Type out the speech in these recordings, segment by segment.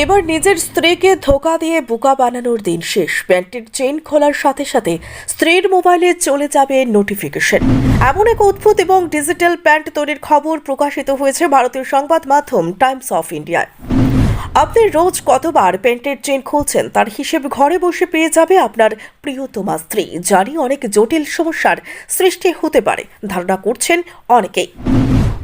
এবার নিজের স্ত্রীকে ধোকা দিয়ে বোকা বানানোর দিন শেষ। প্যান্টের চেইন খোলার সাথে সাথে স্ত্রীর মোবাইলে চলে যাবে নোটিফিকেশন। এমন এক অদ্ভুত এবং ডিজিটাল প্যান্ট তৈরির খবর প্রকাশিত হয়েছে ভারতীয় সংবাদ মাধ্যম টাইমস অফ ইন্ডিয়ায়। আপনি রোজ কতবার প্যান্টের চেন খুলছেন তার হিসেব ঘরে বসে পেয়ে যাবে আপনার প্রিয়তমা স্ত্রী। যারই অনেক জটিল সমস্যার সৃষ্টি হতে পারে। ধারণা করছেন অনেকেই।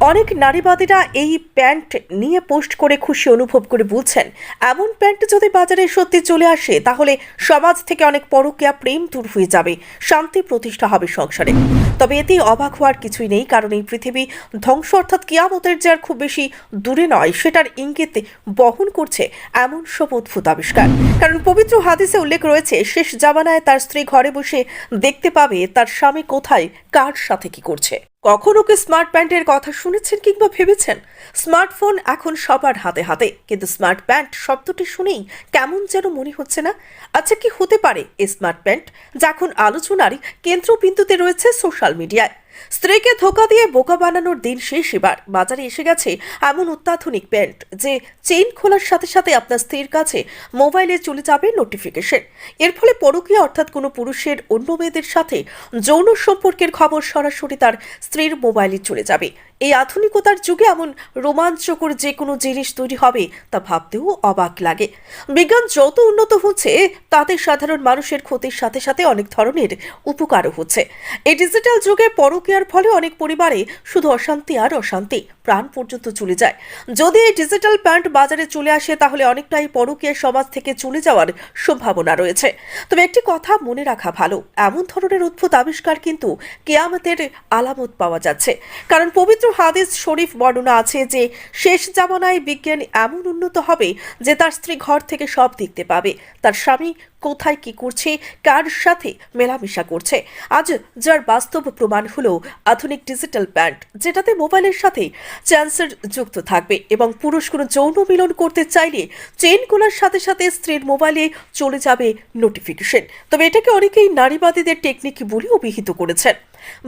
অনেক নারীবাদীরা এই প্যান্ট নিয়ে পোস্ট করে খুশি অনুভব করে বলছেন, এমন প্যান্ট যদি বাজারে সত্যি চলে আসে, তাহলে সমাজ থেকে অনেক পরকীয়া প্রেম দূর হয়ে যাবে, শান্তি প্রতিষ্ঠা হবে সংসারে। তবে এতে অবাক হওয়ার কিছুই নেই, কারণ এই পৃথিবী ধ্বংস অর্থাৎ কিয়ামতের যে আর খুব বেশি দূরে নয়, সেটার ইঙ্গিত বহন করছে এমন সব অদ্ভুত আবিষ্কার। কারণ পবিত্র হাদিসে উল্লেখ রয়েছে, শেষ জামানায় তার স্ত্রী ঘরে বসে দেখতে পাবে তার স্বামী কোথায় কার সাথে কি করছে? কখন ওকে স্মার্ট প্যান্টের কথা শুনেছেন কিংবা ভেবেছেন? স্মার্টফোন এখন সবার হাতে হাতে, কিন্তু স্মার্ট প্যান্ট শব্দটি শুনেই কেমন যেন মনে হচ্ছে না। আচ্ছা কি হতে পারে এই স্মার্ট প্যান্ট যা এখন আলোচনার কেন্দ্রবিন্দুতে রয়েছে সোশ্যাল মিডিয়ায় স্ত্রীকে ধোকা দিয়ে বোকা বানানোর দিন শেষ এবার। বাজারে এসে গেছে এমন অত্যাধুনিক প্যান্ট যে চেইন খোলার সাথে সাথে আপনার স্ত্রীর কাছে মোবাইলে চলে যাবে নোটিফিকেশন। এর ফলে পরকীয় অর্থাৎ কোনো পুরুষের অন্য মেয়েদের সাথে যৌন সম্পর্কের খবর সরাসরি তার স্ত্রীর মোবাইলে চলে যাবে। এই আধুনিকতার যুগে এমন রোমাঞ্চকর যে কোনো জিনিস তৈরি হবে তা ভাবতেও অবাক লাগে। বিজ্ঞান যত উন্নত হচ্ছে, তাতে সাধারণ মানুষের ক্ষতির সাথে সাথে অনেক ধরনের উপকারও হচ্ছে। এই ডিজিটাল যুগে পরকীয়ার ফলে অনেক পরিবারে শুধু অশান্তি আর অশান্তি প্রাণ পর্যন্ত চলে যায়। যদি এই ডিজিটাল প্যান্ট বাজারে চলে আসে, তাহলে অনেকটাই পরকীয়া সমাজ থেকে চলে যাওয়ার সম্ভাবনা রয়েছে। তবে একটি কথা মনে রাখা ভালো, এমন ধরনের অদ্ভুত আবিষ্কার কিন্তু কেয়ামতের আলামত পাওয়া যাচ্ছে। কারণ পবিত্র হাদিস শরীফ বর্ণনা আছে যে, শেষ জামানায় বিজ্ঞান এমন উন্নত হবে যে তার স্ত্রী ঘর থেকে সব দেখতে পাবে। তার স্বামী কোথায় কি করছে, কার সাথে মেলামেশা করছে। আজ যার বাস্তব প্রমাণ হলো আধুনিক ডিজিটাল প্যান্ট, যেটাতে মোবাইলের সাথে চ্যান্সার যুক্ত থাকবে এবং পুরুষ কোনো যৌন মিলন করতে চাইলে চেন খোলার সাথে সাথে স্ত্রীর মোবাইলে চলে যাবে নোটিফিকেশন। তবে এটাকে অনেকেই নারীবাদীদের টেকনিক বলে অভিহিত করেছেন।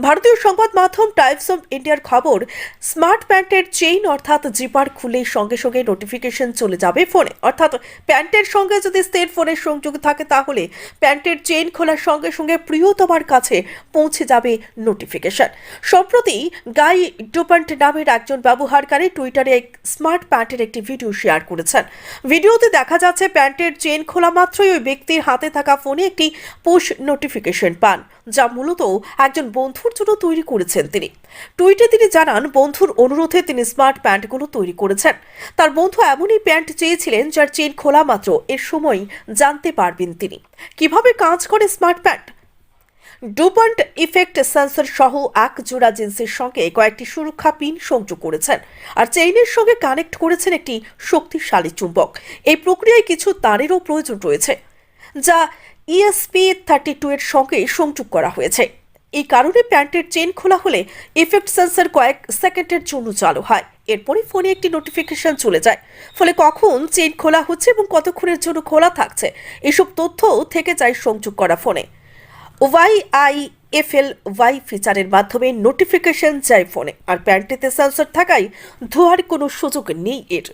ভারতীয় সংবাদ মাধ্যম টাইমস অফ ইন্ডিয়ার খবর, স্মার্ট প্যান্টের চেইন অর্থাৎ জিপার খুলে সঙ্গে সঙ্গে নোটিফিকেশন চলে যাবে ফোনে। অর্থাৎ প্যান্টের সঙ্গে যদি স্টেট ফোনের সংযোগ থাকে তাহলে প্যান্টের চেইন খোলার সঙ্গে সঙ্গে প্রিয়তমার কাছে পৌঁছে যাবে নোটিফিকেশন। সম্প্রতি গাই ডোপান্ট নামের একজন ব্যবহারকারী টুইটারে এক স্মার্ট প্যান্টের একটি ভিডিও শেয়ার করেছেন। ভিডিওতে দেখা যাচ্ছে প্যান্টের চেন খোলা মাত্রই ওই ব্যক্তির হাতে থাকা ফোনে একটি পুশ নোটিফিকেশন পান, যা মূলত একজন বন্ধুর জন্য তৈরি করেছেন তিনি। টুইটে তিনি জানান, বন্ধুর অনুরোধে তিনি স্মার্ট প্যান্টগুলো তৈরি করেছেন। তার বন্ধু এমনই প্যান্ট চেয়েছিলেন যার চেন খোলা মাত্র এর সময় জানতে পারবেন তিনি। কীভাবে কাজ করে smart pant? DuPont effect sensor সহ এক জোড়া জিন্সের সঙ্গে কয়েকটি সুরক্ষা পিন সংযোগ করেছেন আর চেইনের সঙ্গে কানেক্ট করেছেন একটি শক্তিশালী চুম্বক। এই প্রক্রিয়ায় কিছু তারেরও প্রয়োজন রয়েছে, যা ইএসপি থার্টি টু এর সঙ্গে সংযোগ করা হয়েছে। এই কারণে প্যান্টের চেন খোলা হলে ইফেক্ট সেন্সর কয়েক সেকেন্ডের জন্য চালু হয়। এরপরে ফোনে একটি নোটিফিকেশন চলে যায়। ফলে কখন চেন খোলা হচ্ছে এবং কতক্ষণের জন্য খোলা থাকছে, এসব তথ্য থেকে যায় সংযোগ করা ফোনে। ওয়াই আই এফ এল ওয়াই ফিচারের মাধ্যমে নোটিফিকেশন যায় ফোনে। আর প্যান্টিতে সেন্সর থাকায় ধোয়ার কোনো সুযোগ নেই এর।